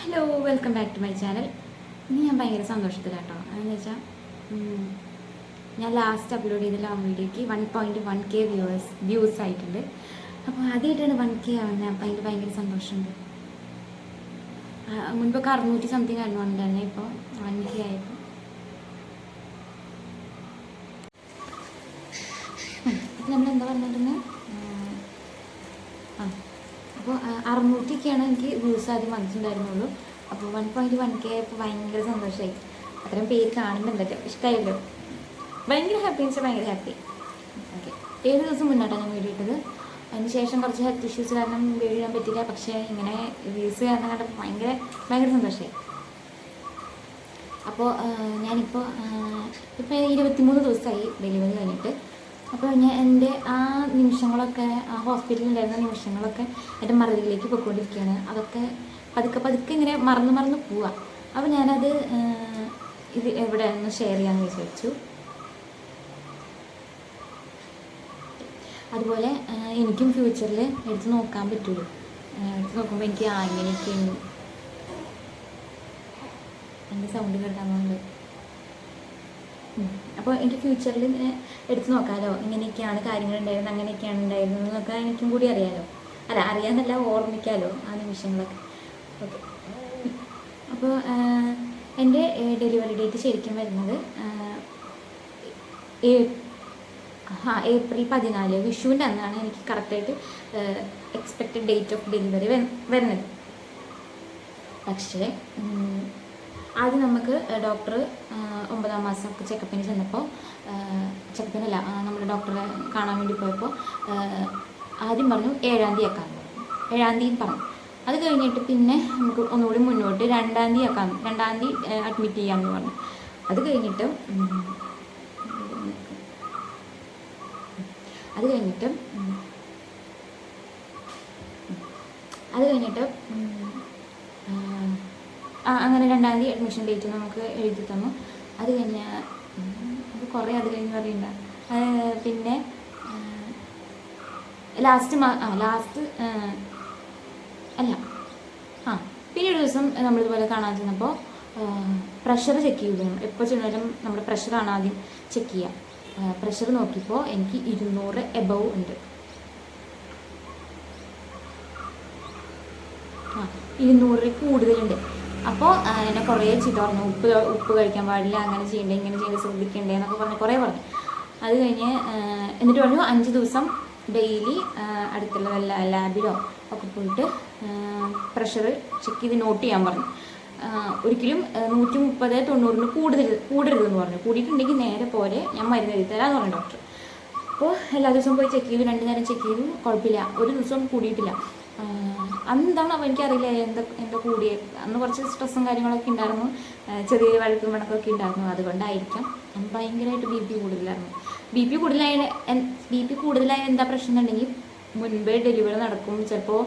Hello welcome back to my channel ഇന്ന് ഞാൻ ഭയങ്കര സന്തോഷത്തിലാട്ടോ. അതെന്ന് വെച്ചാൽ ഞാൻ ലാസ്റ്റ് അപ്ലോഡ് ചെയ്ത ലോങ് വീഡിയോയ്ക്ക് one point one K viewers views ആയിട്ടുണ്ട്. അപ്പോൾ ആദ്യമായിട്ടാണ് വൺ കെ ആവുന്നത് അപ്പോൾ അതിൽ ഭയങ്കര സന്തോഷമുണ്ട്. മുൻപൊക്കെ അറുന്നൂറ്റി സംതിങ് ആയിരുന്നു വന്നിട്ടുണ്ടായിരുന്നത് ഇപ്പോൾ വൺ കെ ആയപ്പോൾ എന്താ ആ അപ്പോൾ അറുന്നൂറ്റിയൊക്കെയാണ് എനിക്ക് വ്യൂസ് ആദ്യം വന്നിട്ടുണ്ടായിരുന്നുള്ളൂ. അപ്പോൾ വൺ പോയിന്റ് വൺ കെ ആയപ്പോൾ ഭയങ്കര സന്തോഷമായി അത്രയും പേര് കാണുന്നുണ്ടല്ലോ ഇഷ്ടമായല്ലോ ഭയങ്കര ഹാപ്പി എന്ന് വെച്ചാൽ ഭയങ്കര ഹാപ്പി ഓക്കെ ഏഴ് ദിവസം മുന്നോട്ടാണ് ഞാൻ വീഡിയോ ഇട്ടത്. അതിന് ശേഷം കുറച്ച് ഹെൽത്ത് ഇഷ്യൂസ് കാരണം വീഡിയോ ഇടാൻ പറ്റില്ല പക്ഷേ ഇങ്ങനെ വ്യൂസ് കാരണം കണ്ടപ്പോൾ ഭയങ്കര ഭയങ്കര സന്തോഷമായി അപ്പോൾ ഞാനിപ്പോൾ ഇപ്പോൾ ഇരുപത്തിമൂന്ന് ദിവസമായി ഡെലിവറി കഴിഞ്ഞിട്ട്. അപ്പോൾ ഞാൻ എന്റെ ആ നിമിഷങ്ങളൊക്കെ ആ ഹോസ്പിറ്റലിൽ ഉണ്ടായിരുന്ന നിമിഷങ്ങളൊക്കെ എന്റെ മറവിലേക്ക് പോയിക്കൊണ്ടിരിക്കുകയാണ്. അതൊക്കെ പതുക്കെ പതുക്കെ ഇങ്ങനെ മറന്ന് മറന്ന് പോവാം. അപ്പോൾ ഞാനത് ഇത് എവിടെയാണെന്ന് ഷെയർ ചെയ്യാമെന്ന് വിചാരിച്ചു. അതുപോലെ എനിക്കും ഫ്യൂച്ചറിൽ എടുത്ത് നോക്കാൻ പറ്റുള്ളൂ എടുത്ത് നോക്കുമ്പോൾ എനിക്ക് ആ ഇങ്ങനെയൊക്കെയാണ്. എന്റെ സൗണ്ട് കേൾക്കാറുണ്ട് അപ്പോൾ എനിക്ക് ഫ്യൂച്ചറിൽ ഇങ്ങനെ എടുത്തു നോക്കാമല്ലോ ഇങ്ങനെയൊക്കെയാണ് കാര്യങ്ങൾ ഉണ്ടായിരുന്നത് അങ്ങനെയൊക്കെയാണ് ഉണ്ടായിരുന്നത് എന്നൊക്കെ എനിക്കും കൂടി അറിയാമല്ലോ അല്ല അറിയാമെന്നല്ല ഓർമ്മിക്കാമല്ലോ ആ നിമിഷങ്ങളൊക്കെ. ഓക്കെ. അപ്പോൾ എന്റെ ഡെലിവറി ഡേറ്റ് ശരിക്കും വരുന്നത് ആ ഏപ്രിൽ പതിനാല്. വിഷുവിന്റെ അന്നാണ് എനിക്ക് കറക്റ്റായിട്ട് എക്സ്പെക്റ്റഡ് ഡേറ്റ് ഓഫ് ഡെലിവറി വരുന്നത്. പക്ഷേ ആദ്യം നമുക്ക് ഡോക്ടർ ഒമ്പതാം മാസം ചെക്കപ്പിന് ചെന്നപ്പോൾ ചെക്കപ്പിനല്ല നമ്മൾ ഡോക്ടറെ കാണാൻ വേണ്ടി പോയപ്പോൾ ആദ്യം പറഞ്ഞു ഏഴാം തീയതി ആക്കാൻ ഏഴാം തീയതി പറഞ്ഞു. അത് കഴിഞ്ഞിട്ട് പിന്നെ നമുക്ക് ഒന്നുകൂടി മുന്നോട്ട് രണ്ടാം തീയതി ആക്കാം രണ്ടാം തീയതി അഡ്മിറ്റ് ചെയ്യാമെന്ന് പറഞ്ഞു. അത് കഴിഞ്ഞിട്ട് അത് കഴിഞ്ഞിട്ട് അത് കഴിഞ്ഞിട്ട് അങ്ങനെ രണ്ടാം തീയതി അഡ്മിഷൻ ഡേറ്റ് നമുക്ക് എഴുതി തന്നു. അത് കഴിഞ്ഞ് കുറേ അത് കഴിഞ്ഞ് പറയണ്ട. പിന്നെ ലാസ്റ്റ് മാ ആ ലാസ്റ്റ് അല്ല ആ പിന്നെ ഒരു ദിവസം നമ്മളിതുപോലെ കാണാൻ ചെന്നപ്പോൾ പ്രഷർ ചെക്ക് ചെയ്തു എപ്പോൾ ചെന്നാലും നമ്മുടെ പ്രഷറാണ് ആദ്യം ചെക്ക് ചെയ്യുക പ്രഷർ നോക്കിയപ്പോൾ എനിക്ക് ഇരുന്നൂറ് എബവ് ഉണ്ട്. ആ ഇരുന്നൂറിൽ കൂടുതലുണ്ട്. അപ്പോൾ എന്നെ കുറേ ചീത്ത പറഞ്ഞു. ഉപ്പ് ഉപ്പ് കഴിക്കാൻ പാടില്ല അങ്ങനെ ചെയ്യണ്ടേ ഇങ്ങനെ ചെയ്യണ്ടേ ശ്രദ്ധിക്കണ്ടേ എന്നൊക്കെ പറഞ്ഞ് കുറേ പറഞ്ഞു. അത് കഴിഞ്ഞ് എന്നിട്ട് പറഞ്ഞു അഞ്ച് ദിവസം ഡെയിലി അടുത്തുള്ള വല്ല ലാബിലോ ഒക്കെ പോയിട്ട് പ്രഷർ ചെക്ക് ചെയ്ത് നോട്ട് ചെയ്യാൻ പറഞ്ഞു. ഒരിക്കലും നൂറ്റി മുപ്പത് തൊണ്ണൂറിന് കൂടുതൽ കൂടരുതെന്ന് പറഞ്ഞു. കൂടിയിട്ടുണ്ടെങ്കിൽ നേരെ പോലെ ഞാൻ മരുന്ന് എഴുതി തരാമെന്ന് പറഞ്ഞു ഡോക്ടർ. അപ്പോൾ എല്ലാ ദിവസവും പോയി ചെക്ക് ചെയ്തു രണ്ട് നേരം ചെക്ക് ചെയ്തു കുഴപ്പമില്ല ഒരു ദിവസം കൂടിയിട്ടില്ല. ആഹ് അന്നെന്താണോ എനിക്കറിയില്ല എന്താ എന്റെ കൂടിയ. അന്ന് കുറച്ച് സ്ട്രെസ്സും കാര്യങ്ങളൊക്കെ ഉണ്ടായിരുന്നു. ചെറിയ വഴക്കും വണക്കൊക്കെ ഉണ്ടായിരുന്നു. അതുകൊണ്ടായിരിക്കാം. അന്ന് ഭയങ്കരമായിട്ട് ബി പി കൂടുതലായിരുന്നു. ബി പി കൂടുതലായ ബി പി കൂടുതലായ എന്താ പ്രശ്നം എന്നുണ്ടെങ്കിൽ മുൻപേ ഡെലിവറി നടക്കും. ചിലപ്പോൾ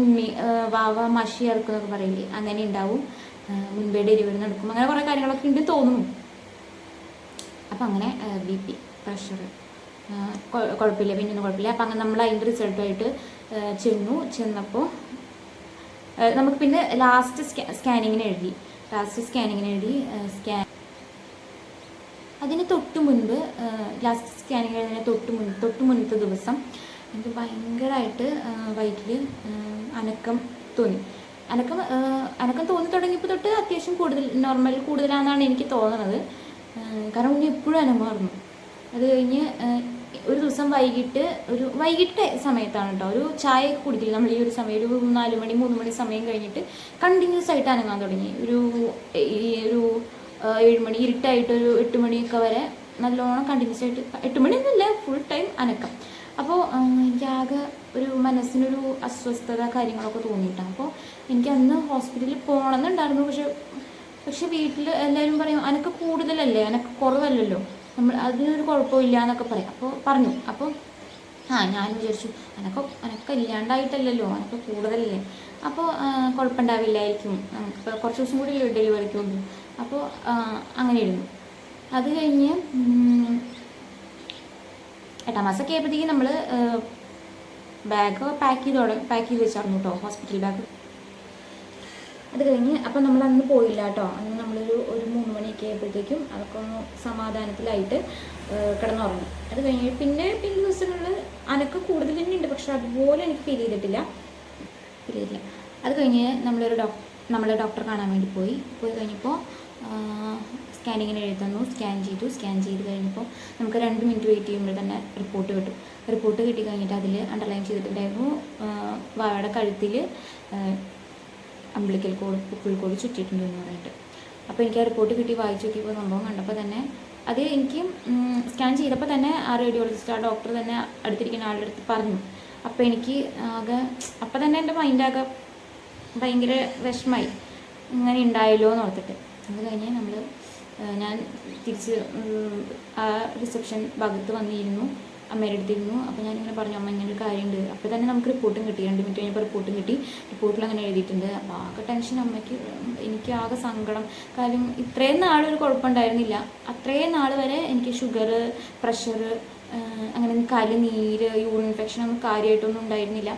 ഉമ്മി വാവ മഷി ഇറക്കും എന്നൊക്കെ പറയില്ലേ? അങ്ങനെ ഉണ്ടാവും. മുൻപേ ഡെലിവറി നടക്കും. അങ്ങനെ കുറേ കാര്യങ്ങളൊക്കെ ഉണ്ട് തോന്നുന്നു. അപ്പം അങ്ങനെ ബി പി പ്രഷർ കുഴപ്പമില്ല പിന്നൊന്നും കുഴപ്പമില്ല അപ്പം അങ്ങനെ നമ്മൾ അതിന്റെ റിസൾട്ടുമായിട്ട് ചെന്നു ചെന്നപ്പോൾ നമുക്ക് പിന്നെ ലാസ്റ്റ് സ്കാ സ്കാനിങ്ങിന് എഴുതി. ലാസ്റ്റ് സ്കാനിങ്ങിന് എഴുതി സ്കാൻ അതിന് തൊട്ട് മുൻപ് ലാസ്റ്റ് സ്കാനിങ് എഴുതുന്നതിന് തൊട്ട് മുൻ തൊട്ട് മുൻപത്തെ ദിവസം എനിക്ക് ഭയങ്കരമായിട്ട് വയറ്റിൽ അനക്കം തോന്നി. അനക്കം അനക്കം തോന്നി തുടങ്ങിയപ്പോൾ തൊട്ട് അത്യാവശ്യം കൂടുതൽ നോർമൽ കൂടുതലാണെന്നാണ് എനിക്ക് തോന്നുന്നത് കാരണം ഇനി എപ്പോഴും അനങ്ങുമായിരുന്നു. അത് കഴിഞ്ഞ് ഒരു ദിവസം വൈകിട്ട് ഒരു വൈകിട്ട് സമയത്താണ് കേട്ടോ ഒരു ചായ കുടിക്കില്ല നമ്മൾ ഈ ഒരു സമയം ഒരു നാല് മണി മൂന്ന് മണി സമയം കഴിഞ്ഞിട്ട് കണ്ടിന്യൂസ് ആയിട്ട് അനങ്ങാൻ തുടങ്ങി. ഒരു ഈ ഒരു ഏഴുമണി മണി ഇരുട്ടായിട്ട് ഒരു എട്ട് മണിയൊക്കെ വരെ നല്ലോണം കണ്ടിന്യൂസ് ആയിട്ട് എട്ട് മണിയൊന്നുമില്ല ഫുൾ ടൈം അനക്കം. അപ്പോൾ എനിക്ക് ആകെ ഒരു മനസ്സിനൊരു അസ്വസ്ഥത കാര്യങ്ങളൊക്കെ തോന്നിയിട്ടാണ് അപ്പോൾ എനിക്ക് അന്ന് ഹോസ്പിറ്റലിൽ പോകണമെന്നുണ്ടായിരുന്നു. പക്ഷെ പക്ഷെ വീട്ടിൽ എല്ലാവരും പറയും അനക്ക് കൂടുതലല്ലേ? അനക്ക് കുറവല്ലല്ലോ. നമ്മൾ അതിനൊരു കുഴപ്പമില്ല എന്നൊക്കെ പറയും. അപ്പോൾ പറഞ്ഞു. അപ്പോൾ ആ ഞാൻ വിചാരിച്ചു അനക്ക് അനക്ക് ഇല്ലാണ്ടായിട്ടല്ലല്ലോ അനക്ക് കൂടുതലല്ലേ? അപ്പോൾ കുഴപ്പമുണ്ടാവില്ലായിരിക്കും. നമുക്കിപ്പോൾ കുറച്ച് ദിവസം കൂടി ഡെലിവറിക്ക് ഉള്ളൂ അപ്പോൾ അങ്ങനെ ഇരുന്നു അത് കഴിഞ്ഞ് എട്ടാം മാസമൊക്കെ ആയപ്പോഴത്തേക്കും നമ്മൾ ബാഗ് പാക്ക് ചെയ്ത് പാക്ക് ചെയ്ത് വെച്ചായിരുന്നു കേട്ടോ ഹോസ്പിറ്റൽ ബാഗ് അത് കഴിഞ്ഞ് അപ്പം നമ്മൾ അന്ന് പോയില്ല കേട്ടോ. അന്ന് നമ്മളൊരു ഒരു മൂന്ന് മണിയൊക്കെ ആയപ്പോഴത്തേക്കും അതൊക്കെ ഒന്ന് സമാധാനത്തിലായിട്ട് കിടന്നുറങ്ങി. അത് കഴിഞ്ഞ് പിന്നെ പിന്നെ ദിവസങ്ങളിൽ അനക്കം കൂടുതൽ തന്നെ ഉണ്ട്. പക്ഷെ അതുപോലെ എനിക്ക് ഫീൽ ചെയ്തിട്ടില്ല. ഫീൽ ചെയ്തില്ല അത് കഴിഞ്ഞ് നമ്മളൊരു ഡോക് നമ്മളെ ഡോക്ടറെ കാണാൻ വേണ്ടി പോയി. പോയി കഴിഞ്ഞപ്പോൾ സ്കാനിങ്ങിന് എഴുതി തന്നു. സ്കാൻ ചെയ്തു. സ്കാൻ ചെയ്ത് കഴിഞ്ഞപ്പോൾ നമുക്ക് രണ്ട് മിനിറ്റ് വെയിറ്റ് ചെയ്യുമ്പോൾ തന്നെ റിപ്പോർട്ട് കിട്ടും. റിപ്പോർട്ട് കിട്ടി കഴിഞ്ഞിട്ട് അതിൽ അണ്ടർലൈൻ ചെയ്തിട്ടുണ്ടായിരുന്നു. വാഴയുടെ കഴുത്തിൽ അമ്പിളിക്കൽ പുക്കിൾ കോഴി ചുറ്റിയിട്ടുണ്ട് എന്ന് പറഞ്ഞിട്ട്. അപ്പോൾ എനിക്ക് ആ റിപ്പോർട്ട് കിട്ടി വായിച്ചു നോക്കിയപ്പോൾ സംഭവം കണ്ടപ്പോൾ തന്നെ അത് എനിക്ക് സ്കാൻ ചെയ്തപ്പോൾ തന്നെ ആ റേഡിയോളജിസ്റ്റ് ആ ഡോക്ടർ തന്നെ അടുത്തിരിക്കുന്ന ആളുടെ അടുത്ത് പറഞ്ഞു. അപ്പോൾ എനിക്ക് ആകെ അപ്പോൾ തന്നെ എന്റെ മൈൻഡാകെ ഭയങ്കര വിഷമായി. ഇങ്ങനെ ഉണ്ടായല്ലോ എന്ന് ഓർത്തിട്ട്. അത് കഴിഞ്ഞ് നമ്മൾ ഞാൻ തിരിച്ച് ആ റിസപ്ഷൻ ഭാഗത്ത് വന്നിരുന്നു. അമ്മയുടെ അടുത്തിരുന്നു. അപ്പോൾ ഞാനിങ്ങനെ പറഞ്ഞു അമ്മ ഇങ്ങനെ ഒരു കാര്യമുണ്ട് അപ്പോൾ തന്നെ നമുക്ക് റിപ്പോർട്ടും കിട്ടി. രണ്ട് മിനിറ്റ് കഴിഞ്ഞപ്പോൾ റിപ്പോർട്ടും കിട്ടി. റിപ്പോർട്ടിൽ അങ്ങനെ എഴുതിയിട്ടുണ്ട്. അപ്പോൾ ആകെ ടെൻഷൻ അമ്മയ്ക്ക് എനിക്ക് ആകെ സങ്കടം. കാര്യം ഇത്രയും നാളൊരു കുഴപ്പമുണ്ടായിരുന്നില്ല. അത്രയും നാൾ വരെ എനിക്ക് ഷുഗർ പ്രഷർ അങ്ങനെ കാൽ നീര് യൂറിൻ ഇൻഫെക്ഷൻ ഒന്നും കാര്യമായിട്ടൊന്നും ഉണ്ടായിരുന്നില്ല.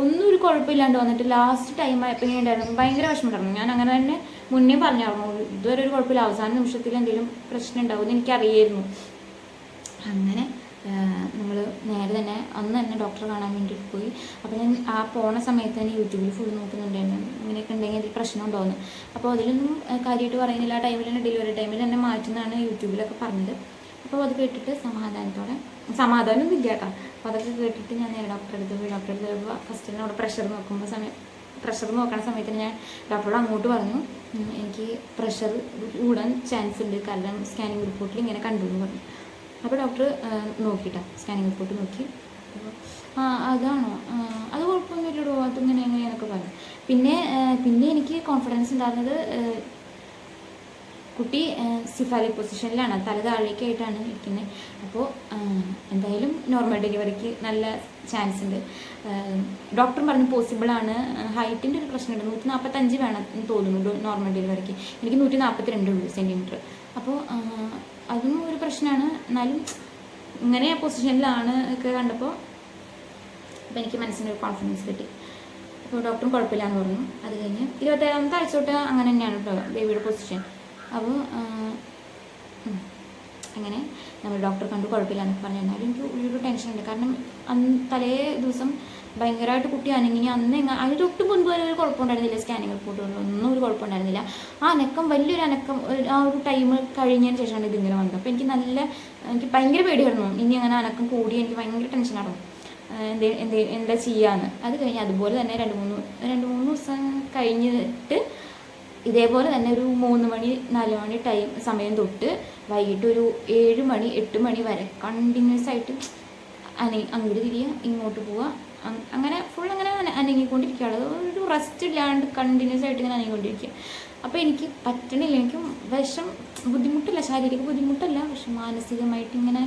ഒന്നും ഒരു കുഴപ്പമില്ലാണ്ട് വന്നിട്ട് ലാസ്റ്റ് ടൈം ആയപ്പോൾ ഇങ്ങനെ ഉണ്ടായിരുന്നു. ഭയങ്കര വിഷമമുണ്ടായിരുന്നു ഞാൻ അങ്ങനെ തന്നെ മുന്നേ പറഞ്ഞായിരുന്നു ഇതുവരെ ഒരു കുഴപ്പമില്ല. അവസാന നിമിഷത്തിൽ എന്തെങ്കിലും പ്രശ്നം ഉണ്ടാവും എന്ന് എനിക്കറിയായിരുന്നു. അങ്ങനെ നമ്മൾ നേരെ തന്നെ അന്ന് തന്നെ ഡോക്ടറെ കാണാൻ വേണ്ടിയിട്ട് പോയി. അപ്പോൾ ഞാൻ ആ പോണ സമയത്ത് തന്നെ യൂട്യൂബിൽ ഫുൾ നോക്കുന്നുണ്ടായിരുന്നു. ഇങ്ങനെയൊക്കെ ഉണ്ടെങ്കിൽ അതിൽ പ്രശ്നം ഉണ്ടാവുന്നു അപ്പോൾ അതിലൊന്നും കാര്യമായിട്ട് പറയുന്നില്ല. ആ ടൈമിൽ തന്നെ ഡെലിവറി ടൈമിൽ തന്നെ മാറ്റുന്നതാണ് യൂട്യൂബിലൊക്കെ പറഞ്ഞത്. അപ്പോൾ അത് കേട്ടിട്ട് സമാധാനത്തോടെ സമാധാനമൊന്നും ഇല്ല കേട്ടോ. അപ്പോൾ അതൊക്കെ കേട്ടിട്ട് ഞാൻ നേരെ ഡോക്ടറെ അടുത്ത് പോയി. ഡോക്ടറെ അടുത്ത് പോയപ്പോൾ ഫസ്റ്റ് അവിടെ പ്രഷർ നോക്കുമ്പോൾ സമയം പ്രഷർ നോക്കണ സമയത്തിന് ഞാൻ ഡോക്ടറോട് അങ്ങോട്ട് പറഞ്ഞു എനിക്ക് പ്രഷർ കൂടാൻ ചാൻസ് ഉണ്ട്. കാരണം സ്കാനിങ് റിപ്പോർട്ടിൽ ഇങ്ങനെ കണ്ടു എന്ന് പറഞ്ഞു. അപ്പോൾ ഡോക്ടർ നോക്കിയിട്ടാ സ്കാനിങ് റിപ്പോർട്ട് നോക്കി. ആ അതാണോ? അത് കുഴപ്പമൊന്നുമില്ലടോ അതിങ്ങനെ എങ്ങനെയാന്നൊക്കെ പറഞ്ഞു. പിന്നെ പിന്നെ എനിക്ക് കോൺഫിഡൻസ് ഉണ്ടായിരുന്നത് കുട്ടി സിഫാലി പൊസിഷനിലാണ് തല താഴേക്കായിട്ടാണ് ഇരിക്കുന്നത് അപ്പോൾ എന്തായാലും നോർമൽ ഡെലിവറിക്ക് നല്ല ചാൻസ് ഉണ്ട്. ഡോക്ടർ പറഞ്ഞു പോസിബിളാണ് ഹൈറ്റിന്റെ ഒരു പ്രശ്നമുണ്ട്. നൂറ്റി നാൽപ്പത്തഞ്ച് വേണം തോന്നുന്നു നോർമൽ ഡെലിവറിക്ക് എനിക്ക് നൂറ്റി നാൽപ്പത്തി രണ്ട് സെന്റിമീറ്റർ അപ്പോൾ അതും ഒരു പ്രശ്നമാണ് എന്നാലും ഇങ്ങനെ ആ പൊസിഷനിലാണ് ഒക്കെ കണ്ടപ്പോൾ അപ്പോൾ എനിക്ക് മനസ്സിനൊരു കോൺഫിഡൻസ് കിട്ടി. അപ്പോൾ ഡോക്ടറും കുഴപ്പമില്ലാന്ന് പറഞ്ഞു. അത് കഴിഞ്ഞ് ഇരുപത്തേഴാമത്തെ ആഴ്ച തൊട്ട് അങ്ങനെ തന്നെയാണ് കേട്ടോ ബേബിയുടെ പൊസിഷൻ അപ്പോൾ അങ്ങനെ നമ്മൾ ഡോക്ടർ കണ്ടു കുഴപ്പമില്ല എന്നൊക്കെ പറഞ്ഞു. എന്നാലും എനിക്ക് ഉള്ളിലൊരു ടെൻഷനുണ്ട് കാരണം അന്ന് തലേ ദിവസം ഭയങ്കരമായിട്ട് കുട്ടി അനങ്ങിനി അന്ന് അതിന് തൊട്ട് മുൻപ് വരെ ഒരു കുഴപ്പമുണ്ടായിരുന്നില്ല സ്കാനിങ് ഒന്നും ഒരു കുഴപ്പമുണ്ടായിരുന്നില്ല. ആ അനക്കം വലിയൊരു അനക്കം ആ ഒരു ടൈം കഴിഞ്ഞതിന് ശേഷമാണ് ഇതിങ്ങനെ വന്നത്. അപ്പോൾ എനിക്ക് നല്ല എനിക്ക് ഭയങ്കര പേടിയായിരുന്നു. ഇനി അങ്ങനെ അനക്കം കൂടി എനിക്ക് ഭയങ്കര ടെൻഷനായിരുന്നു എന്തേ എന്തേ എന്താ ചെയ്യാന്ന്. അത് കഴിഞ്ഞ് അതുപോലെ തന്നെ രണ്ട് മൂന്ന് രണ്ട് മൂന്ന് ദിവസം കഴിഞ്ഞിട്ട് ഇതേപോലെ തന്നെ ഒരു മൂന്ന് മണി നാല് മണി ടൈം സമയം തൊട്ട് വൈകിട്ട് ഒരു ഏഴ് മണി എട്ട് മണി വരെ കണ്ടിന്യൂസ് ആയിട്ട് അനി അങ്ങോട്ട് തിരിയുക ഇങ്ങോട്ട് പോവുക അങ്ങനെ ഫുൾ അങ്ങനെ അന- അനങ്ങിക്കൊണ്ടിരിക്കുകയാണ്. ഒരു റെസ്റ്റ് ഇല്ലാണ്ട് കണ്ടിന്യൂസ് ആയിട്ട് ഇങ്ങനെ അനങ്ങിക്കൊണ്ടിരിക്കുക. അപ്പോൾ എനിക്ക് പറ്റണില്ല. എനിക്ക് വിഷം ബുദ്ധിമുട്ടില്ല. ശാരീരിക ബുദ്ധിമുട്ടല്ല. പക്ഷെ മാനസികമായിട്ട് ഇങ്ങനെ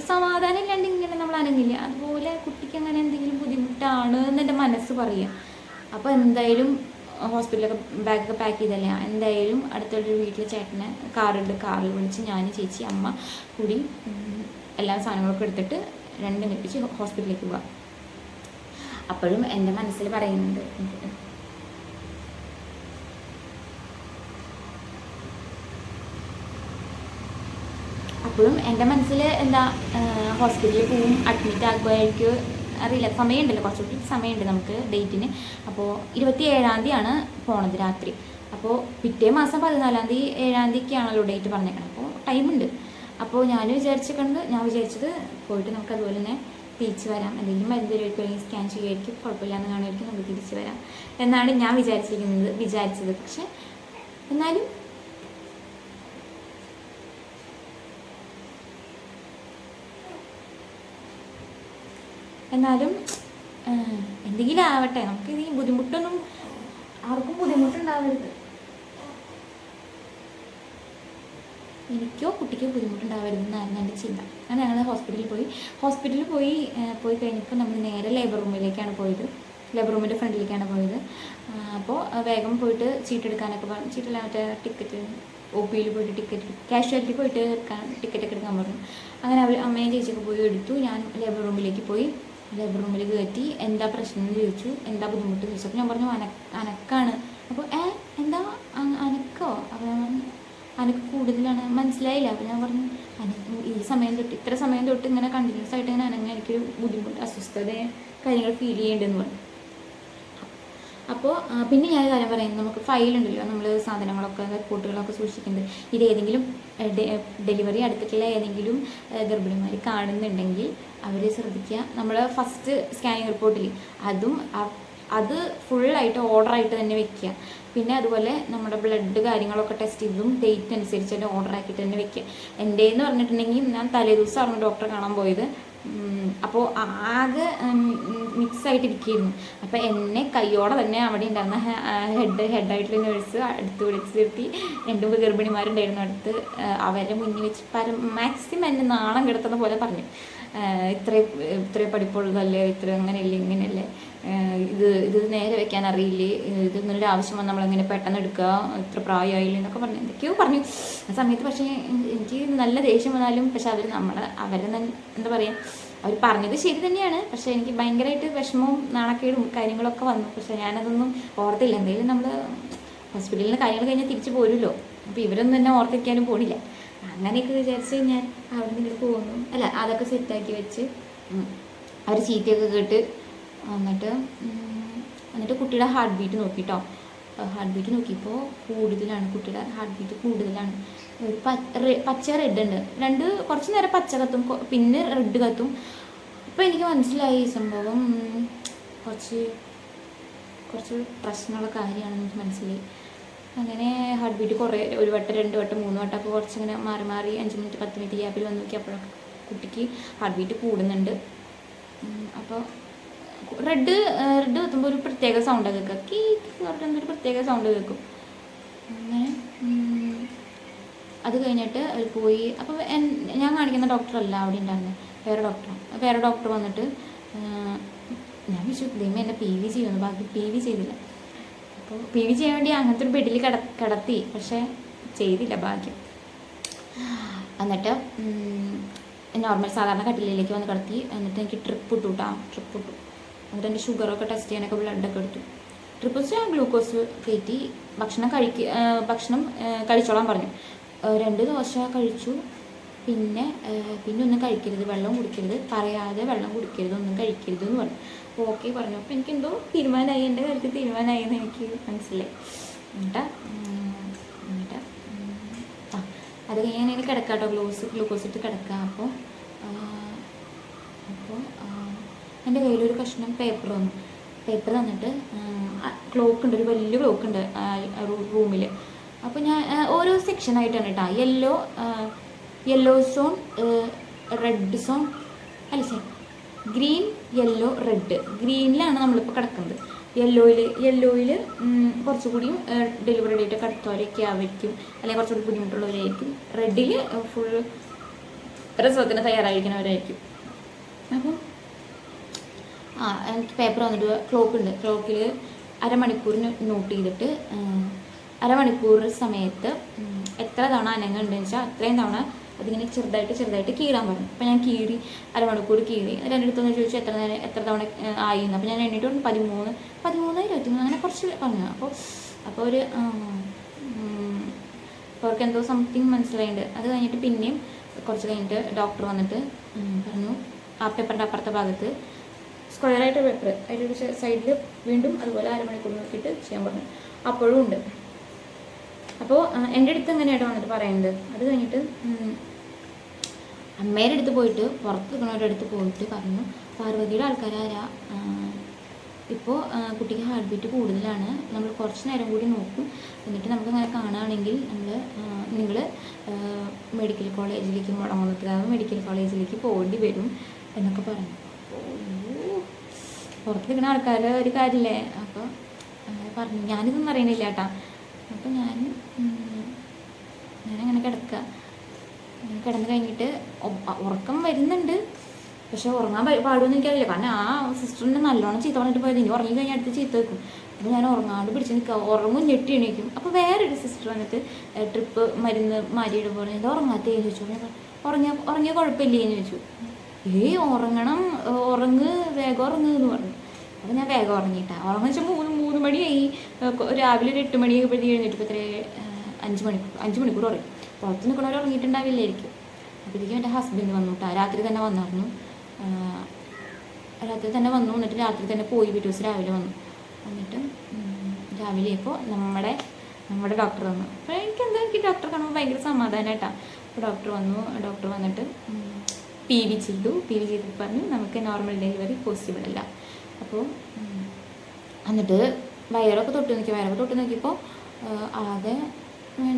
സമാധാനം ഇല്ലാണ്ട് ഇങ്ങനെ നമ്മൾ അനങ്ങില്ല. അതുപോലെ കുട്ടിക്ക് അങ്ങനെ എന്തെങ്കിലും ബുദ്ധിമുട്ടാണ് എന്ന് എന്റെ മനസ്സ് പറയുക. അപ്പോൾ എന്തായാലും ഹോസ്പിറ്റലൊക്കെ ബാഗൊക്കെ പാക്ക് ചെയ്തല്ലേ? എന്തായാലും അടുത്തൊരു വീട്ടിലെ ചേട്ടനെ കാറുണ്ട്. കാറിൽ വിളിച്ച് ഞാൻ ചേച്ചി അമ്മ കൂടി എല്ലാ സാധനങ്ങളൊക്കെ എടുത്തിട്ട് രണ്ടും കെട്ടിച്ച് ഹോസ്പിറ്റലിലേക്ക് പോവാം അപ്പോഴും എന്റെ മനസ്സിൽ പറയുന്നുണ്ട്. അപ്പോഴും എന്റെ മനസ്സിൽ എന്താ ഹോസ്പിറ്റലിൽ പോവും അഡ്മിറ്റ് ആകുമായിരിക്കും. അറിയില്ല സമയമുണ്ടല്ലോ കുറച്ചുകൂടി സമയമുണ്ട് നമുക്ക് ഡേറ്റിന്. അപ്പോൾ ഇരുപത്തി ഏഴാം തീയതിയാണ് പോണത് രാത്രി. അപ്പോൾ പിറ്റേ മാസം പതിനാലാം തീയതി ഏഴാം തീയതിക്കാണല്ലോ ഡേറ്റ് പറഞ്ഞേക്കണം അപ്പോൾ ടൈമുണ്ട്. അപ്പോൾ ഞാൻ വിചാരിച്ചിട്ടുണ്ട് ഞാൻ വിചാരിച്ചത് പോയിട്ട് നമുക്ക് അതുപോലെ തന്നെ തിരിച്ച് വരാം. എന്തെങ്കിലും മരുന്ന് തരുമായിരിക്കും അല്ലെങ്കിൽ സ്കാൻ ചെയ്യുമായിരിക്കും കുഴപ്പമില്ലാന്ന് കാണുമായിരിക്കും. നമുക്ക് തിരിച്ച് വരാം. എന്നാണ് ഞാൻ വിചാരിച്ചിരിക്കുന്നത് വിചാരിച്ചത്. പക്ഷെ എന്നാലും എന്നാലും എന്തെങ്കിലും ആവട്ടെ. നമുക്ക് ഈ ബുദ്ധിമുട്ടൊന്നും ആർക്കും ബുദ്ധിമുട്ടുണ്ടാവരുത്. എനിക്കോ കുട്ടിക്കോ ബുദ്ധിമുട്ടുണ്ടാവരുതെന്നായിരുന്നു എന്റെ ചിന്ത. അങ്ങനെ ഞങ്ങൾ ഹോസ്പിറ്റലിൽ പോയി. ഹോസ്പിറ്റലിൽ പോയി പോയി കഴിഞ്ഞപ്പോൾ നമ്മൾ നേരെ ലേബർ റൂമിലേക്കാണ് പോയത്. ലേബർ റൂമിന്റെ ഫ്രണ്ടിലേക്കാണ് പോയത്. അപ്പോൾ വേഗം പോയിട്ട് ചീട്ട് എടുക്കാനൊക്കെ പറഞ്ഞു ചീട്ടല്ല മറ്റേ ടിക്കറ്റ് ഒ പിയിൽ പോയിട്ട് ടിക്കറ്റ് കാഷ്വാലിറ്റി പോയിട്ട് ടിക്കറ്റൊക്കെ എടുക്കാൻ പറഞ്ഞു. അങ്ങനെ അവർ അമ്മയും ചേച്ചിയൊക്കെ പോയി എടുത്തു. ഞാൻ ലേബർ റൂമിലേക്ക് പോയി. ലേബർ റൂമിൽ കയറ്റി എന്താ പ്രശ്നം എന്ന് ചോദിച്ചു. എന്താ ബുദ്ധിമുട്ട് ചോദിച്ചു അപ്പോൾ ഞാൻ പറഞ്ഞു അന അനക്കാണ്. അപ്പോൾ ഏ എന്താ അ- അനക്കോ അപ്പോൾ ഞാൻ പറഞ്ഞു അനക്ക് കൂടുതലാണ്. മനസ്സിലായില്ല. അപ്പോൾ ഞാൻ പറഞ്ഞു ഈ സമയം തൊട്ട് ഇത്ര സമയം തൊട്ട് ഇങ്ങനെ കണ്ടിന്യൂസ് ആയിട്ട് ഇങ്ങനെ അനങ്ങ എനിക്കൊരു ബുദ്ധിമുട്ട് അസ്വസ്ഥത കാര്യങ്ങൾ ഫീൽ ചെയ്യേണ്ടതെന്ന് പറഞ്ഞു. അപ്പോൾ പിന്നെ ഞാൻ കാര്യം പറയുന്നത് നമുക്ക് ഫയൽ ഉണ്ടല്ലോ. നമ്മൾ സാധനങ്ങളൊക്കെ റിപ്പോർട്ടുകളൊക്കെ സൂക്ഷിക്കുന്നത് ഇത് ഏതെങ്കിലും ഡെലിവറി അടുത്തിട്ടുള്ള ഏതെങ്കിലും ഗർഭിണിമാർ കാണുന്നുണ്ടെങ്കിൽ അവർ ശ്രദ്ധിക്കുക. നമ്മൾ ഫസ്റ്റ് സ്കാനിങ് റിപ്പോർട്ടിൽ അതും അത് ഫുള്ളായിട്ട് ഓർഡറായിട്ട് തന്നെ വെക്കുക. പിന്നെ അതുപോലെ നമ്മുടെ ബ്ലഡ് കാര്യങ്ങളൊക്കെ ടെസ്റ്റ് ചെയ്തതും ഡേറ്റ് അനുസരിച്ച് തന്നെ ഓർഡർ ആക്കിയിട്ട് തന്നെ വെക്കുക. എന്റെ എന്ന് പറഞ്ഞിട്ടുണ്ടെങ്കിൽ ഞാൻ തലേ ദിവസമാണ് ഡോക്ടറെ കാണാൻ പോയത്. അപ്പോൾ ആകെ മിക്സ് ആയിട്ടിരിക്കുകയായിരുന്നു അപ്പോൾ എന്നെ കയ്യോടെ തന്നെ അവിടെ ഉണ്ടായിരുന്ന ഹെഡ് ഹെഡായിട്ടുള്ള നേഴ്സ് അടുത്ത് വിളിച്ച് നിർത്തി. രണ്ട് മൂന്ന് ഗർഭിണിമാരുണ്ടായിരുന്നു. അടുത്ത് അവരെ മുന്നിൽ വെച്ച് പര മാക്സിമം എന്നെ നാണം കിടത്തുന്ന പോലെ പറഞ്ഞു. ഇത്രയും ഇത്രയും പഠിപ്പുള്ളതല്ലേ ഇത്ര അങ്ങനെയല്ലേ ഇങ്ങനെയല്ലേ. ഇത് ഇത് നേരെ വെക്കാൻ അറിയില്ലേ? ഇത് ഇങ്ങനെ ഒരു ആവശ്യം വന്ന് നമ്മളെങ്ങനെ പെട്ടെന്ന് എടുക്കുക? ഇത്ര പ്രായമായില്ലേ എന്നൊക്കെ പറഞ്ഞു എന്തൊക്കെയോ പറഞ്ഞു. ആ സമയത്ത് പക്ഷേ എനിക്ക് നല്ല ദേഷ്യം വന്നാലും പക്ഷെ അവർ നമ്മളെ അവരെ എന്താ പറയുക അവർ പറഞ്ഞത് ശരി തന്നെയാണ്. പക്ഷേ എനിക്ക് ഭയങ്കരമായിട്ട് വിഷമവും നാണക്കേടും കാര്യങ്ങളൊക്കെ വന്നു. പക്ഷേ ഞാനതൊന്നും ഓർത്തില്ല. എന്തെങ്കിലും നമ്മൾ ഹോസ്പിറ്റലിൽ നിന്ന് കാര്യങ്ങൾ കഴിഞ്ഞാൽ തിരിച്ചു പോരുമല്ലോ. അപ്പോൾ ഇവരൊന്നും എന്നെ ഓർത്തിരിക്കാനും പോണില്ല. അങ്ങനെയൊക്കെ വിചാരിച്ച് ഞാൻ അവിടെ നിന്ന് പോകുന്നു. അല്ല അതൊക്കെ സെറ്റാക്കി വെച്ച് അവർ ചീത്തയൊക്കെ കേട്ട് എന്നിട്ട് എന്നിട്ട് കുട്ടിയുടെ ഹാർട്ട് ബീറ്റ് നോക്കിട്ടോ. ഹാർട്ട് ബീറ്റ് നോക്കിയപ്പോൾ കൂടുതലാണ് കുട്ടിയുടെ ഹാർട്ട് ബീറ്റ് കൂടുതലാണ്. പച്ച റെഡ് ഉണ്ട്. രണ്ട് കുറച്ച് നേരം പച്ച കത്തും പിന്നെ റെഡ് കത്തും. അപ്പോൾ എനിക്ക് മനസ്സിലായി ഈ സംഭവം കുറച്ച് കുറച്ച് പ്രശ്നമുള്ള കാര്യമാണെന്ന് എനിക്ക് മനസ്സിലായി. അങ്ങനെ ഹാർട്ട് ബീറ്റ് കുറേ ഒരു വട്ടം രണ്ട് വട്ടം മൂന്ന് വട്ടം അപ്പോൾ കുറച്ചിങ്ങനെ മാറി മാറി അഞ്ച് മിനിറ്റ് പത്ത് മിനിറ്റ് ഗ്യാപ്പിൽ വന്ന് നോക്കി അപ്പോഴൊക്കെ കുട്ടിക്ക് ഹാർട്ട് ബീറ്റ് കൂടുന്നുണ്ട്. അപ്പോൾ റെഡ് റെഡ് കത്തുമ്പോൾ ഒരു പ്രത്യേക സൗണ്ട് കേൾക്കുക കീ എന്ന് പറഞ്ഞിട്ട് ഒരു പ്രത്യേക സൗണ്ട് കേൾക്കും. അങ്ങനെ അത് കഴിഞ്ഞിട്ട് അവർ പോയി. അപ്പോൾ ഞാൻ കാണിക്കുന്ന ഡോക്ടറല്ല അവിടെ ഉണ്ടായിരുന്നത് വേറെ ഡോക്ടറാണ് വേറെ ഡോക്ടർ വന്നിട്ട് ഞാൻ വിശ്വ ദൈവം എന്നെ പി വി ചെയ്യുന്നു. ബാക്കി പി വി ചെയ്തില്ല. അപ്പോൾ പി വി ചെയ്യാൻ വേണ്ടി അങ്ങനത്തെ ഒരു ബെഡിൽ കട കിടത്തി. പക്ഷേ ചെയ്തില്ല ഭാഗ്യം. എന്നിട്ട് നോർമൽ സാധാരണ കട്ടിലേക്ക് വന്ന് കിടത്തി. എന്നിട്ട് എനിക്ക് ട്രിപ്പ് ഇട്ടു കേട്ടോ ട്രിപ്പ് ഇട്ടു. എന്നിട്ട് എന്റെ ഷുഗറൊക്കെ ടെസ്റ്റ് ചെയ്യാനൊക്കെ ബ്ലഡൊക്കെ എടുത്തു. ട്രിപ്പിൾ സ്റ്റാർ ഗ്ലൂക്കോസ് കയറ്റി ഭക്ഷണം കഴിക്ക ഭക്ഷണം കഴിച്ചോളാൻ പറഞ്ഞു. രണ്ട് ദോശ കഴിച്ചു. പിന്നെ പിന്നെ ഒന്നും കഴിക്കരുത് വെള്ളം കുടിക്കരുത് പറയാതെ വെള്ളം കുടിക്കരുത് ഒന്നും കഴിക്കരുത് എന്ന് പറഞ്ഞു. അപ്പോൾ ഓക്കെ പറഞ്ഞു. അപ്പോൾ എനിക്ക് എന്തോ തീരുമാനമായി എന്റെ കാര്യത്തിൽ തീരുമാനമായി എന്ന് എനിക്ക് മനസ്സിലായി. എന്നിട്ട് എന്നിട്ട് അത് കഴിഞ്ഞ് ഞാൻ കിടക്കാം കേട്ടോ ഗ്ലൂസ് ഗ്ലൂക്കോസ് ഇട്ട് കിടക്കാം അപ്പോൾ എന്റെ കയ്യിലൊരു കഷ്ണം പേപ്പർ വന്നു. പേപ്പർ തന്നിട്ട് ക്ലോക്ക് ഉണ്ട് ഒരു വലിയ ക്ലോക്ക് ഉണ്ട് റൂമിൽ അപ്പോൾ ഞാൻ ഓരോ സെക്ഷനായിട്ടാണ് കേട്ടോ. Yellow yellow zone red zone അല്ല സോൺ ഗ്രീൻ യെല്ലോ റെഡ് ഗ്രീനിലാണ് നമ്മളിപ്പോൾ കിടക്കുന്നത്. യെല്ലോയിൽ യെല്ലോയിൽ കുറച്ചുകൂടിയും ഡെലിവറി ഡേറ്റ് കടുത്തവരൊക്കെ ആയിരിക്കും അല്ലെങ്കിൽ കുറച്ചുകൂടി ബുദ്ധിമുട്ടുള്ളവരായിരിക്കും. റെഡിൽ ഫുൾ പ്രസവത്തിന് തയ്യാറായിരിക്കുന്നവരായിരിക്കും. അപ്പം ആ എനിക്ക് പേപ്പർ വന്നിട്ട് ക്ലോക്ക് ഉണ്ട്. ക്ലോക്കിൽ അരമണിക്കൂറിന് നോട്ട് ചെയ്തിട്ട് അരമണിക്കൂർ സമയത്ത് എത്ര തവണ അനങ്ങുണ്ടെന്ന് വെച്ചാൽ അത്രയും തവണ അതിങ്ങനെ ചെറുതായിട്ട് ചെറുതായിട്ട് കീറാൻ പറഞ്ഞു. അപ്പോൾ ഞാൻ കീറി അരമണിക്കൂർ കീറി. അതിൽ എന്റെ അടുത്തൊന്ന് ചോദിച്ചു എത്ര നേരം എത്ര തവണ ആയി? എന്ന്. അപ്പോൾ ഞാൻ എണ്ണിട്ട് പറഞ്ഞു പതിമൂന്ന് പതിമൂന്ന് ഇരുപത്തിമൂന്ന് അങ്ങനെ കുറച്ച് പറഞ്ഞു. അപ്പോൾ അപ്പോൾ ഒരു അപ്പോൾ അവർക്ക് എന്തോ സംതിങ് മനസ്സിലായിട്ടുണ്ട് അത് കഴിഞ്ഞിട്ട് പിന്നെയും കുറച്ച് കഴിഞ്ഞിട്ട് ഡോക്ടർ വന്നിട്ട് പറഞ്ഞു ആ പേപ്പറിന്റെ അപ്പുറത്തെ ഭാഗത്ത് സ്ക്വയർ ആയിട്ട് പേപ്പർ അതിലൊരു സൈഡിൽ വീണ്ടും അതുപോലെ അരമണിക്കൂർ നോക്കിയിട്ട് ചെയ്യാൻ പറഞ്ഞു. അപ്പോഴും ഉണ്ട്. അപ്പോൾ എന്റെ അടുത്ത് എങ്ങനെയായിട്ട് വന്നിട്ട് പറയുന്നത് അത് കഴിഞ്ഞിട്ട് അമ്മേടെ അടുത്ത് പോയിട്ട് പുറത്ത് നിൽക്കുന്നവരുടെ അടുത്ത് പോയിട്ട് പറഞ്ഞു പാർവതിയുടെ ആൾക്കാരാരാ? ഇപ്പോൾ കുട്ടിക്ക് ഹാർട്ട് ബീറ്റ് കൂടുതലാണ്. നമ്മൾ കുറച്ച് നേരം കൂടി നോക്കും. എന്നിട്ട് നമുക്ക് അങ്ങനെ കാണുകയാണെങ്കിൽ നമ്മൾ നിങ്ങൾ മെഡിക്കൽ കോളേജിലേക്ക് മുടങ്ങുന്നത് മെഡിക്കൽ കോളേജിലേക്ക് പോകേണ്ടി വരും എന്നൊക്കെ പറഞ്ഞു. പുറത്ത് നിൽക്കുന്ന ആൾക്കാർ ഒരു കാര്യമില്ലേ അപ്പോൾ അങ്ങനെ പറഞ്ഞു. ഞാനിതൊന്നും അറിയണില്ല കേട്ടാ. അപ്പോൾ ഞാൻ ഞാനങ്ങനെ കിടക്കുക അങ്ങനെ കിടന്ന് കഴിഞ്ഞിട്ട് ഉറക്കം വരുന്നുണ്ട്. പക്ഷെ ഉറങ്ങാൻ പാടുമെന്ന് എനിക്കറിയില്ല. കാരണം ആ സിസ്റ്ററിനെ നല്ലോണം ചീത്ത പറഞ്ഞിട്ട് പോയത്. ഇനി ഉറങ്ങി കഴിഞ്ഞാൽ അടുത്ത് ചീത്ത വെക്കും. അപ്പോൾ ഞാൻ ഉറങ്ങാണ്ട് പിടിച്ച് നിൽക്കുക ഉറങ്ങും ഞെട്ടി എണീക്കും. അപ്പോൾ വേറൊരു സിസ്റ്റർ വന്നിട്ട് ട്രിപ്പ് മരുന്ന് മാരിയുടെ പോലെ എന്താ ഉറങ്ങാത്തേന്ന് ചോദിച്ചു. ഉറങ്ങിയ ഉറങ്ങിയ കുഴപ്പമില്ലേന്ന് ചോദിച്ചു. ഏയ് ഉറങ്ങണം. ഉറങ്ങ്. വേഗം ഉറങ്ങുന്നു പറഞ്ഞു. അപ്പോൾ ഞാൻ വേഗം ഉറങ്ങിയിട്ടാണ് ഉറങ്ങുന്ന വെച്ചാൽ മൂന്ന് മൂന്ന് മണിയായി. രാവിലെ ഒരു എട്ട് മണിയൊക്കെ എഴുന്നേറ്റ്. ഇപ്പോൾ ഇത്ര അഞ്ച് മണിക്കൂർ അഞ്ച് മണിക്കൂർ ഉറങ്ങി. പുറത്ത് നിൽക്കണവർ ഉറങ്ങിയിട്ടുണ്ടാവില്ലായിരിക്കും. അപ്പോഴത്തേക്കും എന്റെ ഹസ്ബൻഡ് വന്നു കേട്ടോ രാത്രി തന്നെ വന്നായിരുന്നു. രാത്രി തന്നെ വന്നു. എന്നിട്ട് രാത്രി തന്നെ പോയി. പിറ്റേ ദിവസം രാവിലെ വന്നു. എന്നിട്ട് രാവിലെ ഇപ്പോൾ നമ്മുടെ നമ്മുടെ ഡോക്ടർ വന്നു. അപ്പോൾ എനിക്ക് എന്താ എനിക്ക് ഡോക്ടറെ കാണുമ്പോൾ ഭയങ്കര സമാധാനമായിട്ടാണ് അപ്പോൾ ഡോക്ടർ വന്നു. ഡോക്ടർ വന്നിട്ട് പി വി ചെയ്തു പി വി ചെയ്തിട്ട് പറഞ്ഞു നമുക്ക് നോർമൽ ഡെലിവറി പോസിബിൾ അല്ല. അപ്പോൾ എന്നിട്ട് വയറൊക്കെ തൊട്ട് നോക്കി. വയറൊക്കെ തൊട്ട് നോക്കിയപ്പോൾ ആകെ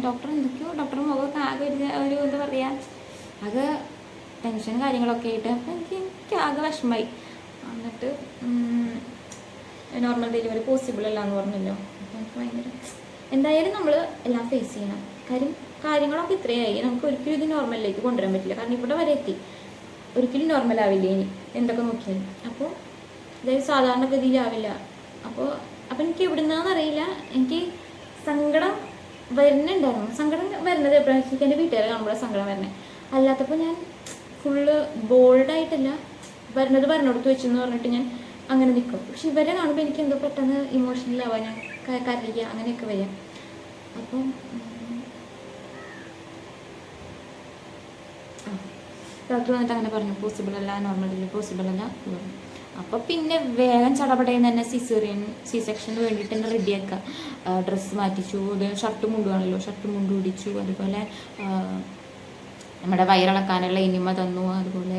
ഡോക്ടർ എന്തൊക്കെയോ ഡോക്ടർ മുഖമൊക്കെ ആകെ ഒരു ഒരു എന്താ പറയുക ആകെ ടെൻഷൻ കാര്യങ്ങളൊക്കെ ആയിട്ട് അപ്പോൾ എനിക്ക് എനിക്ക് ആകെ വിഷമമായി. എന്നിട്ട് നോർമൽ ഡെലിവറി പോസിബിൾ അല്ല എന്ന് പറഞ്ഞല്ലോ. അപ്പോൾ എനിക്ക് ഭയങ്കര എന്തായാലും നമ്മൾ എല്ലാം ഫേസ് ചെയ്യണം. കാര്യം കാര്യങ്ങളൊക്കെ ഇത്രയായി. നമുക്ക് ഒരിക്കലും ഇത് നോർമലിലേക്ക് കൊണ്ടുവരാൻ പറ്റില്ല. കാരണം ഇവിടെ വരെ എത്തി. ഒരിക്കലും നോർമൽ ആവില്ല ഇനി? എന്തൊക്കെ നോക്കിയാലും. അപ്പോൾ അതായത് സാധാരണ ഗതിയിലാവില്ല അപ്പോൾ അപ്പം എനിക്ക് എവിടുന്നാന്ന് അറിയില്ല. എനിക്ക് സങ്കടം വരുന്നുണ്ടായിരുന്നു. സങ്കടം വരുന്നത് എപ്പോഴാണെന്ന് വെച്ചാൽ എന്റെ വീട്ടുകാരെ കാണുമ്പോഴാണ് സങ്കടം വരുന്നത് അല്ലാത്തപ്പോൾ ഞാൻ ഫുള്ള് ബോൾഡായിട്ടല്ല വരുന്നത് പറഞ്ഞെടുത്ത് വെച്ചെന്ന് പറഞ്ഞിട്ട് ഞാൻ അങ്ങനെ നിൽക്കും പക്ഷെ ഇവരെ കാണുമ്പോൾ എനിക്ക് എന്തോ പെട്ടെന്ന് ഇമോഷണൽ ആവാൻ ഞാൻ കരയുക അങ്ങനെയൊക്കെ വരിക. അപ്പം ഡോക്ടർ വന്നിട്ട് അങ്ങനെ പറഞ്ഞു പോസിബിൾ അല്ല നോർമൽ പോസിബിൾ അല്ല അപ്പോൾ പിന്നെ വേഗം ചടപടയെന്ന് തന്നെ സിസേറിയൻ സി സെക്ഷന് വേണ്ടിട്ട് തന്നെ റെഡിയാക്കുക ഡ്രസ്സ് മാറ്റിച്ചു ഷർട്ട് മുണ്ടുവാണല്ലോ ഷർട്ട് മുണ്ട് പിടിച്ചു അതുപോലെ നമ്മുടെ വയറിളക്കാനുള്ള ഇനിമ തന്നു. അതുപോലെ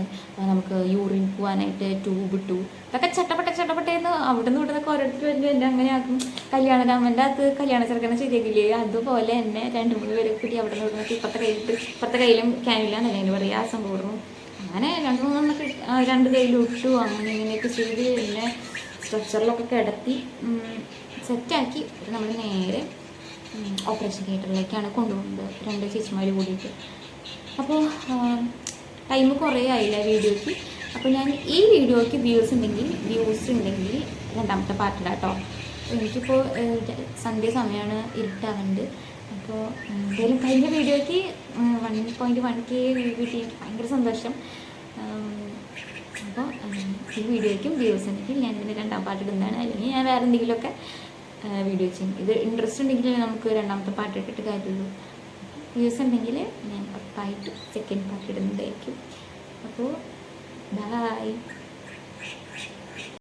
നമുക്ക് യൂറിൻ പോകാനായിട്ട് ട്യൂബ് ഇട്ടു. ഇതൊക്കെ ചട്ടപ്പെട്ട ചട്ടപ്പെട്ടേന്ന് അവിടെ നിന്ന് ഇവിടെ ഓരോരുത്തർ എന്റെ അങ്ങനെ ആക്കും കല്യാണരാമന്റെ അത് കല്യാണ ചെറുക്കനെ ശരിയാക്കില്ലേ അതുപോലെ തന്നെ രണ്ട് മൂന്ന് പേരെ കൂടി അവിടെ നിന്ന് ഇവിടെ ഇപ്പത്തെ കയ്യിലിട്ട് ഇപ്പത്തെ കയ്യിലും ക്യാനില്ല എന്നല്ല അതിന് പറയുക. ആ സംഭവം അങ്ങനെ രണ്ട് മൂന്നെണ്ണൊക്കെ രണ്ട് കയ്യിലും ഇട്ടു. അങ്ങനെ ഇങ്ങനെയൊക്കെ ചെയ്ത് പിന്നെ സ്ട്രക്ചറിലൊക്കെ കിടത്തി സെറ്റാക്കി നമ്മൾ നേരെ ഓപ്പറേഷൻ തിയേറ്ററിലേക്കാണ് കൊണ്ടുപോകുന്നത്. രണ്ട് ചേച്ചിമാർ കൂടിയിട്ട്. അപ്പോൾ ടൈം കുറേ ആയില്ല വീഡിയോയ്ക്ക് അപ്പോൾ ഞാൻ ഈ വീഡിയോയ്ക്ക് വ്യൂസ് ഉണ്ടെങ്കിൽ വ്യൂസ് ഉണ്ടെങ്കിൽ രണ്ടാമത്തെ പാട്ടില്ല കേട്ടോ എനിക്കിപ്പോൾ സൺഡേ സമയമാണ് ഇരുട്ടാവുന്നുണ്ട് അപ്പോൾ എന്തായാലും കഴിഞ്ഞ വീഡിയോയ്ക്ക് one point one K view കിട്ടി. എനിക്ക് ഭയങ്കര സന്തോഷം. അപ്പോൾ ഈ വീഡിയോയ്ക്കും വ്യൂസ് ഉണ്ടെങ്കിൽ ഞാൻ ഇതിന്റെ രണ്ടാം പാർട്ട് ഇടുന്നതാണ് അല്ലെങ്കിൽ ഞാൻ വേറെ എന്തെങ്കിലുമൊക്കെ വീഡിയോ ചെയ്യും. ഇത് ഇൻട്രസ്റ്റ് ഉണ്ടെങ്കിൽ നമുക്ക് രണ്ടാമത്തെ പാർട്ട് ഇട്ടിട്ട് കാര്യമുള്ളൂ. വ്യൂസ് ഉണ്ടെങ്കിൽ ഞാൻ ഉറപ്പായിട്ട് സെക്കൻഡ് പാർട്ട് ഇടുന്നതായിരിക്കും. അപ്പോൾ ബൈ